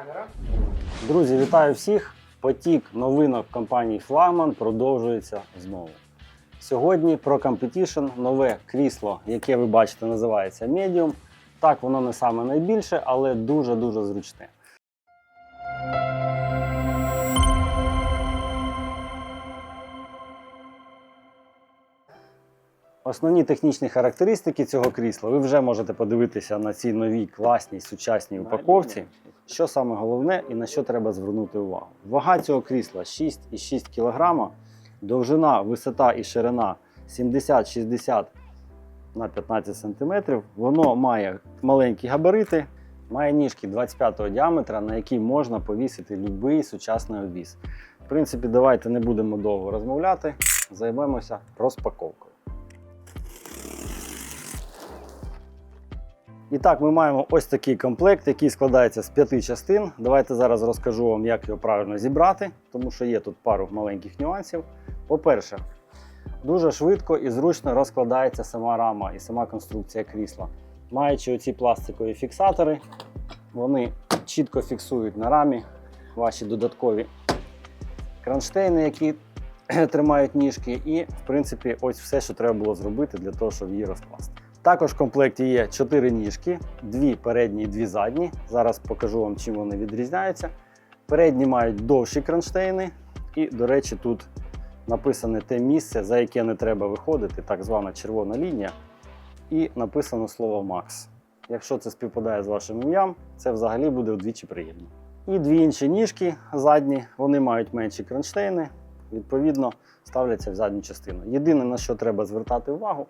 камера. Друзі, вітаю всіх! Потік новинок компанії Flagman продовжується знову. Сьогодні про Competition нове крісло, яке ви бачите, називається Medium. Так, воно не саме найбільше, але дуже-дуже зручне. Основні технічні характеристики цього крісла ви вже можете подивитися на цій новій класній сучасній упаковці. Що саме головне і на що треба звернути увагу? Вага цього крісла 6,6 кг, довжина, висота і ширина 70-60 на 15 см. Воно має маленькі габарити, має ніжки 25 діаметра, на які можна повісити будь-який сучасний обвіз. В принципі, давайте не будемо довго розмовляти, займемося розпаковкою. І так, ми маємо ось такий комплект, який складається з п'яти частин. Давайте зараз розкажу вам, як його правильно зібрати, тому що є тут пару маленьких нюансів. По-перше, дуже швидко і зручно розкладається сама рама і сама конструкція крісла. Маючи оці пластикові фіксатори, вони чітко фіксують на рамі ваші додаткові кронштейни, які тримають ніжки, і, в принципі, ось все, що треба було зробити для того, щоб її розкласти. Також в комплекті є 4 ніжки, дві передні і дві задні. Зараз покажу вам, чим вони відрізняються. Передні мають довші кронштейни, і, до речі, тут написане те місце, за яке не треба виходити, так звана червона лінія. І написано слово Макс. Якщо це співпадає з вашим ім'ям, це взагалі буде вдвічі приємно. І дві інші ніжки задні, вони мають менші кронштейни, відповідно, ставляться в задню частину. Єдине, на що треба звертати увагу,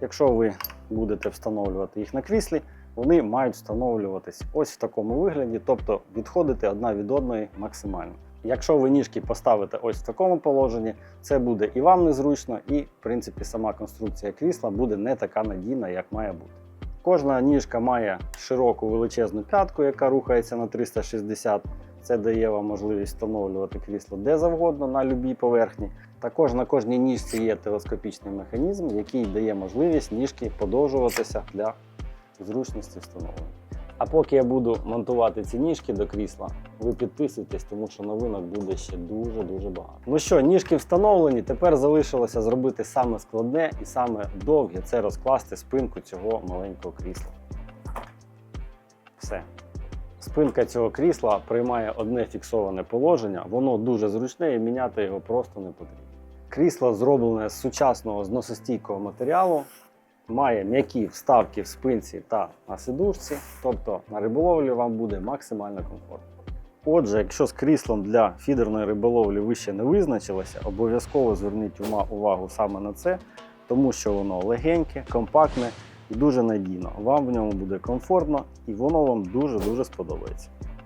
якщо ви будете встановлювати їх на кріслі, вони мають встановлюватись ось в такому вигляді, тобто відходити одна від одної максимально. Якщо ви ніжки поставите ось в такому положенні, це буде і вам незручно, і в принципі сама конструкція крісла буде не така надійна, як має бути. Кожна ніжка має широку величезну п'ятку, яка рухається на 360. Це дає вам можливість встановлювати крісло де завгодно на будь-якій поверхні. Також на кожній ніжці є телескопічний механізм, який дає можливість ніжки подовжуватися для зручності встановлення. А поки я буду монтувати ці ніжки до крісла, ви підписуйтесь, тому що новинок буде ще дуже-дуже багато. Ну що, ніжки встановлені, тепер залишилося зробити саме складне і саме довге це розкласти спинку цього маленького крісла. Все. Спинка цього крісла приймає одне фіксоване положення, воно дуже зручне і міняти його просто не потрібно. Крісло зроблене з сучасного зносостійкого матеріалу, має м'які вставки в спинці та на сидушці, тобто на риболовлі вам буде максимально комфортно. Отже, якщо з кріслом для фідерної риболовлі ви ще не визначилися, обов'язково зверніть увагу саме на це, тому що воно легеньке, компактне і дуже надійно. Вам в ньому буде комфортно і воно вам дуже-дуже сподобається.